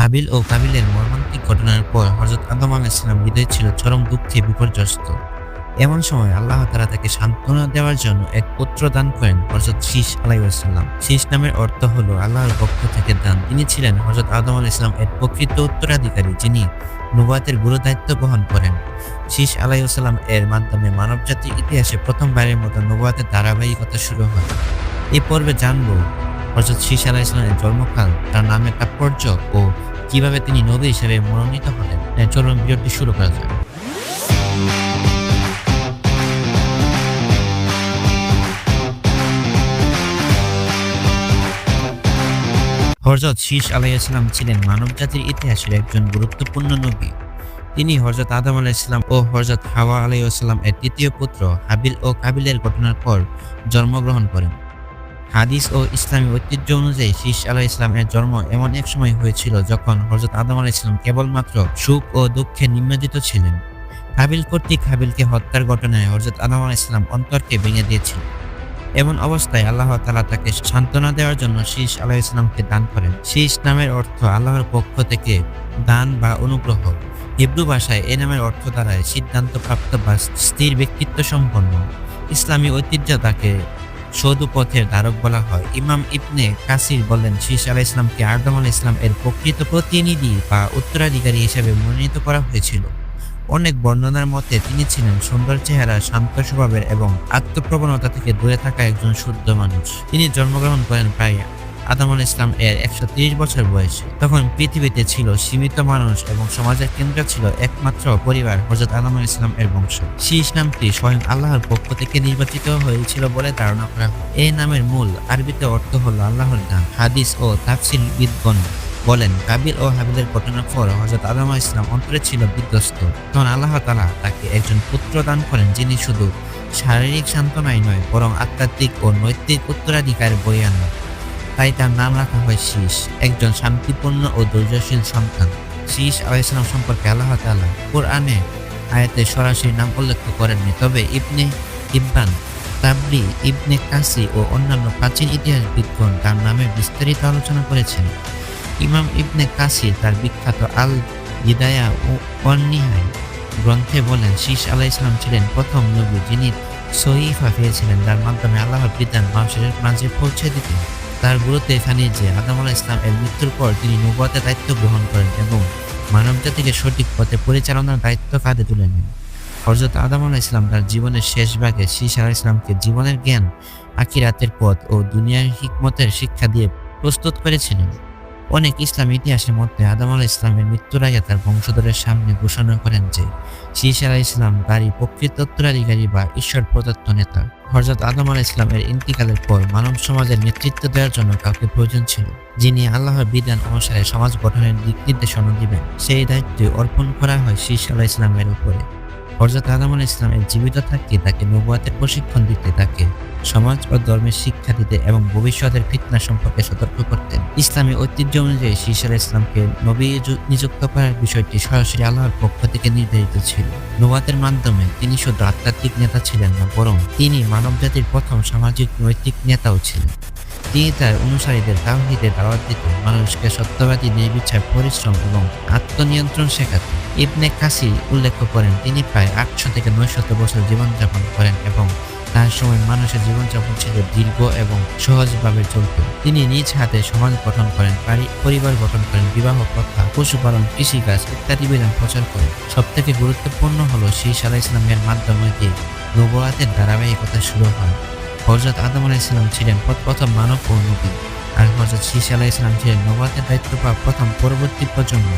হাবিল ও কাবিলের মর্মান্তিক ঘটনার পর হজরত আদম আলাইসালাম হৃদয় ছিল চরম দুঃখে বিপর্যস্ত। এমন সময় আল্লাহ তারা তাকে সান্ত্বনা দেওয়ার জন্য এক পুত্র দান করেন হজরত শীষ আলাইসাল্লাম শীষ নামের অর্থ হলো আল্লাহর পক্ষ থেকে দান। তিনি ছিলেন হজরত আদম আল ইসলাম এর প্রকৃত উত্তরাধিকারী, যিনি নুবাতের গুরু দায়িত্ব বহন করেন। শীষ আলাইসাল্লাম এর মাধ্যমে মানব মানবজাতির ইতিহাসে প্রথমবারের মতো নুবাতের ধারাবাহিকতা শুরু হয়। এ পর্বে জানব হজরত শীষ আলাইসালামের জন্মকাল, তার নামের তাৎপর্য ও কীভাবে তিনি নবী হিসেবে মনোনীত হলেন? হ্যাঁ, চলুন ভিডিওটি শুরু করা যাক। হরজত শীষ আলাইসালাম ছিলেন মানব জাতির ইতিহাসের একজন গুরুত্বপূর্ণ নবী। তিনি হরজত আদম আলাইসালাম ও হরজত হাওয়া আলাইসালাম এর তৃতীয় পুত্র হাবিল ও কাবিলের ঘটনার পর জন্মগ্রহণ করেন। হাদিস ও ইসলামী ঐতিহ্য অনুযায়ী শীষ আলাহ ইসলামের জন্ম এমন এক সময় হয়েছিল যখন হজরত আদম আলাহ ইসলাম কেবলমাত্র সুখ ও দুঃখে নিমজ্জিত ছিলেন। হাবিল কর্তৃক হাবিলকে হত্যার ঘটনায় হজরত আদম আলাহ ইসলাম অন্তরকে ভেঙে দিয়েছিল। এমন অবস্থায় আল্লাহ তালা তাকে সান্ত্বনা দেওয়ার জন্য শীষ আলাহ ইসলামকে দান করেন। শীষ নামের অর্থ আল্লাহর পক্ষ থেকে দান বা অনুগ্রহ। হিব্রু ভাষায় এ নামের অর্থ দ্বারায় সিদ্ধান্তপ্রাপ্ত বা স্থির ব্যক্তিত্ব সম্পন্ন। ইসলামী ঐতিহ্য তাকে সদু পথের ধারক বলা হয়। ইমাম ইবনে কাসির বলেন শীষ আলাহ ইসলামকে আদম আল ইসলাম এর প্রকৃত প্রতিনিধি বা উত্তরাধিকারী হিসেবে মনোনীত করা হয়েছিল। অনেক বর্ণনার মতে তিনি ছিলেন সুন্দর চেহারা, শান্ত স্বভাবের এবং আত্মপ্রবণতা থেকে দূরে থাকা একজন শুদ্ধ মানুষ। তিনি জন্মগ্রহণ করেন প্রায় আদম আল ইসলাম এর একশো বছর বয়সে। তখন পৃথিবীতে ছিল সীমিত মানুষ এবং সমাজের কেন্দ্র ছিল একমাত্র পরিবার হজরত আদম আল ইসলাম এর বংশ। শীষ নামটি স্বয়ং আল্লাহর পক্ষ থেকে নির্বাচিত হয়েছিল বলে ধারণা করা হয়। এই নামের মূল আরবিতে অর্থ হলো আল্লাহর দান। হাদিস ও তাফসিল বিদগণ বলেন কাবিল ও হাবিলের ঘটনার পর হজরত আদম ইসলাম অন্তরে ছিল বিধ্বস্ত। তখন আল্লাহ তালা তাকে একজন পুত্র দান করেন যিনি শুধু শারীরিক সান্ত্বনাই নয়, বরং আধ্যাত্মিক ও নৈতিক উত্তরাধিকার বয়ে আনেন। তাই তার নাম রাখা হয় শীষ, একজন শান্তিপূর্ণ ও ধৈর্যশীল সন্তান। শীষ আলাইসালাম সম্পর্কে আল্লাহ তাআলা কোরআনে আয়াতে সরাসরি নাম উল্লেখ করেননি। তবে ইবনে ইব্বান তাবরি, ইবনে কাসি ও অন্যান্য প্রাচীন ইতিহাসবিদগণ তার নামে বিস্তারিত আলোচনা করেছেন। ইমাম ইবনে কাসির তার বিখ্যাত আল হিদায়া ও অন্নিহাই গ্রন্থে বলেন, শীষ আলাহ ইসলাম ছিলেন প্রথম নবী যিনি সহিফা পেয়েছিলেন, যার মাধ্যমে আল্লাহর বিধান মানুষের মাঝে পৌঁছে দিতেন। তার গুরুত্ব এখানে যে আদম আলাহ ইসলাম এর মৃত্যুর পর তিনি নবতের দায়িত্ব গ্রহণ করেন এবং মানব জাতিকে সঠিক পথে পরিচালনার দায়িত্ব কাঁধে তুলে নেন। হজরত আদম ইসলাম তার জীবনের শেষ ভাগে শীষ আলাহ ইসলামকে জীবনের জ্ঞান আকিরাতের পথ ও দুনিয়ার হিকমতের শিক্ষা দিয়ে প্রস্তুত করেছিলেন। অনেক ইসলাম ইতিহাসের মধ্যে আদম আল ইসলামের মৃত্যুর আগে তার বংশধরের সামনে ঘোষণা করেন যে শীষ আলাহ ইসলাম তারই প্রকৃত উত্তরাধিকারী বা ঈশ্বর প্রদত্ত নেতা। হজরত আদম আল ইসলামের ইন্তিকালের পর মানব সমাজের নেতৃত্ব দেওয়ার জন্য কাউকে প্রয়োজন ছিল। যিনি আল্লাহর বিধান অনুসারে সমাজ গঠনের দিক নির্দেশনা দিবেন, সেই দায়িত্ব অর্পণ করা হয় শীষ আলাহ ইসলামের উপরে। হজরত আদম আলাহ ইসলামের জীবিত থাকতে তাকে নবুয়াতের প্রশিক্ষণ দিতে তাকে সমাজ ও ধর্মের শিক্ষা দিতে এবং ভবিষ্যতের ফিতনা সম্পর্কে সতর্ক করতেন। ইসলামী ঐতিহ্য অনুযায়ী আলাহ ইসলামকে নবী নিযুক্ত করার বিষয়টি সরাসরি আল্লাহর পক্ষ থেকে নির্ধারিত ছিল। নবাতের মাধ্যমে তিনি শুধু আধ্যাত্মিক নেতা ছিলেন না, বরং তিনি মানবজাতির প্রথম সামাজিক নৈতিক নেতাও ছিলেন। তিনি তার অনুসারীদের তাওহীদের দাওয়াত দিতে মানুষকে সত্যবাদী, নির্বিচার, পরিশ্রম এবং আত্মনিয়ন্ত্রণ শেখাতেন। ইবনে কাসি উল্লেখ করেন, তিনি প্রায় আটশো থেকে নয়শত বছর জীবনযাপন করেন এবং তার সময় মানুষের জীবনযাপন ছিল দীর্ঘ এবং সহজভাবে চলত। তিনি নিজ হাতে সমাজ গঠন করেন পারি- পরিবার গঠন করেন, বিবাহ প্রথা, পশুপালন, কৃষিকাজ ইত্যাদি বিধান প্রচার করেন। সব থেকে গুরুত্বপূর্ণ হলো শীষ আলাহ ইসলামের মাধ্যমে দিয়ে নবুয়াতের ধারাবাহিকতা শুরু হয়। হজরত আদম আলাহ ইসলাম ছিলেন প্র- প্রথম মানব ও নবী, আর হজরত শীষ আলাহ ইসলাম ছিলেন নবাতের দায়িত্ব পাওয়া প্রথম পরবর্তী প্রজন্ম।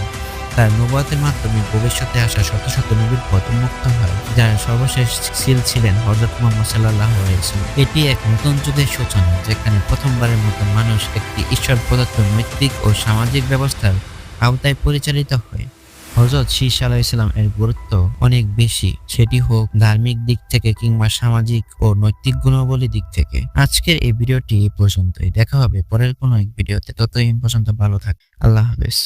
তার নবাতের মাধ্যমে ভবিষ্যতে আসা শত শত নবীর পথ উন্মুক্ত হয়, যার সর্বশেষ সিল ছিলেন হজরত মোহাম্মদ সাল্লাহ এটি এক নতুন যুগের সূচনা, যেখানে প্রথমবারের মতো মানুষ একটি ঈশ্বর প্রদত্ত নৈতিক ও সামাজিক ব্যবস্থার আওতায় পরিচালিত হয়। হজরত শীষ ইসলাম এর গুরুত্ব অনেক বেশি, সেটি হোক ধার্মিক দিক থেকে কিংবা সামাজিক ও নৈতিক গুণাবলী দিক থেকে। আজকের এই ভিডিওটি পর্যন্তই, দেখা হবে পরের কোনো এক ভিডিওতে, ততদিন পর্যন্ত ভালো থাক, আল্লাহ হাফেজ।